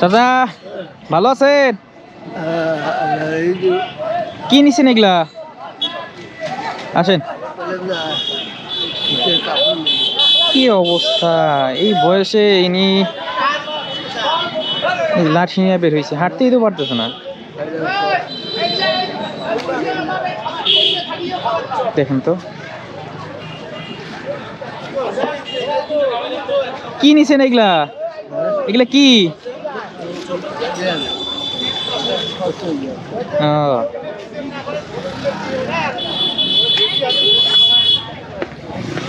চাচা ভালো আছেন? কি নিছেন এগুলা? আসেন। কি অবস্থা? এই বয়সে ইনি লাঠি নিয়ে বের হয়েছে হাঁটতেই তো পারতেছে না। দেখেন তো। কি নিছেন এগুলা? এগুলা কি?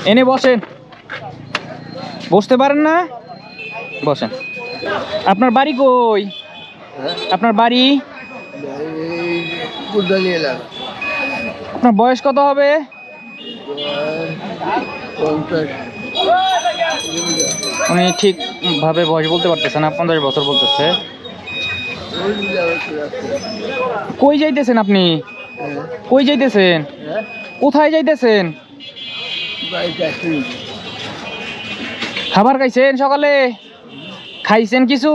এনে বসেন। বসতে পারেন না? বসেন। আপনার বাড়ি কই? আপনার বাড়ি? আপনার বয়স কত হবে? উনি ঠিক ভাবে বয়স বলতে পারতেছে না, পঞ্চাশ বছর বলতেছে। কই যাইতেছেন আপনি? কই যাইতেছেন? কোথায় যাইতেছেন? খাবার খাইছেন সকালে? খাইছেন কিছু?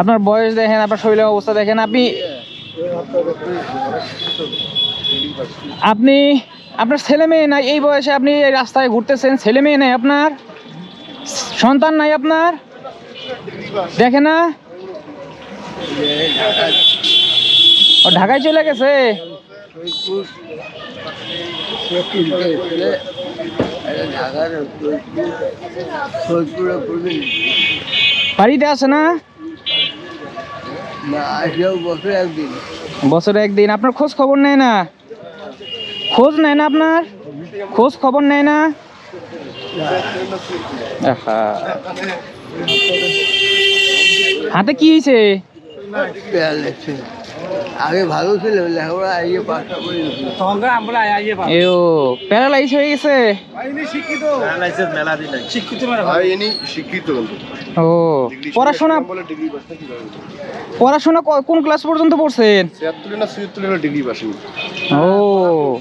আপনার বয়স দেখেন, আপনার শরীরের অবস্থা দেখেন, আপনি আপনি আপনার ছেলে মেয়ে নাই, এই বয়সে আপনি এই রাস্তায় ঘুরতেছেন, ছেলে মেয়ে নাই আপনার? সন্তান নাই আপনার? দেখে না? ও ঢাকায় চলে গেছে? বাড়িতে আছে না? বছরে একদিন। আপনার খোঁজ খবর নেয় না? খোঁজ নেয় না আপনার? খোঁজ খবর নেয় না? হাতে কি হয়েছে? আগে ভালো ছিল লেখাপড়া আইয়ে পাঁচটা করে এও প্যারালাইজ হয়ে গেছে? ইনি শিক্ষিত। ও পড়াশোনা বলে ডিগ্রি পাস নাকি পড়াশোনা ক- কোন ক্লাস পর্যন্ত পড়ছেন? না ডিগ্রি পাস ও।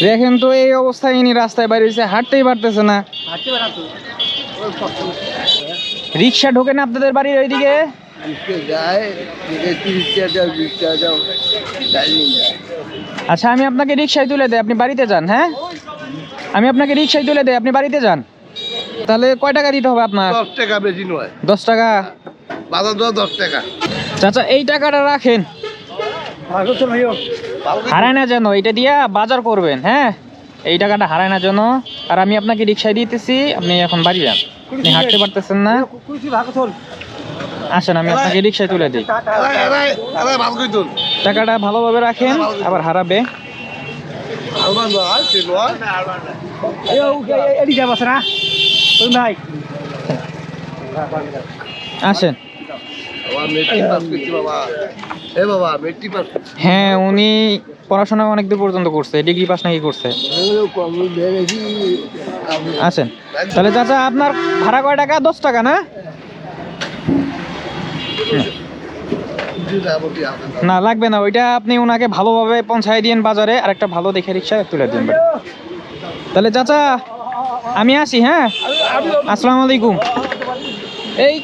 দেখেন তো এই অবস্থায় ইনি রাস্তায় বাইরে হয়েছে হাঁটতেই পারতেছে না। রিক্সা ঢোকে না আপনাদের বাড়ির ওইদিকে? যায় তিরিশ টাকা দাও বিশ টাকা দাও তাই নিয়ে যায়। আচ্ছা আমি আপনাকে রিক্সায় তুলে দেয় আপনি বাড়িতে যান হ্যাঁ? আমি আপনাকে রিক্সায় তুলে দেয় আপনি বাড়িতে যান। তাহলে কয় টাকা দিতে হবে আপনার? দশ টাকা বেশি নয়। দশ টাকা? বাজার দর দশ টাকা। চাচা এই টাকাটা রাখেন। হারায় না যেন এটা দিয়া বাজার করবেন হ্যাঁ? এই টাকাটা হারায় না যেন। আর আমি আপনাকে রিক্সায় দিতেছি আপনি এখন বাড়ি যান। আপনি হাঁটতে পারতেছেন না। আসেন, আমি আপনাকে রিক্সায় তুলে দিই। টাকাটা ভালোভাবে রাখেন, আবার হারাবে। আসেন। হ্যাঁ উনি পড়াশোনা অনেক দূর পর্যন্ত করছে, ডিগ্রি পাস নাকি করছে। আসেন। তাহলে চাচা, আপনার ভাড়া কয় টাকা? দশ টাকা, না? না, লাগবে না, ওইটা আপনি ওনাকে ভালোভাবে পৌঁছাই দিন বাজারে আর একটা ভালো দেখে রিক্সা তুলে দিন তাহলে চাচা, আমি আসি হ্যাঁ? আসসালামু আলাইকুম। এই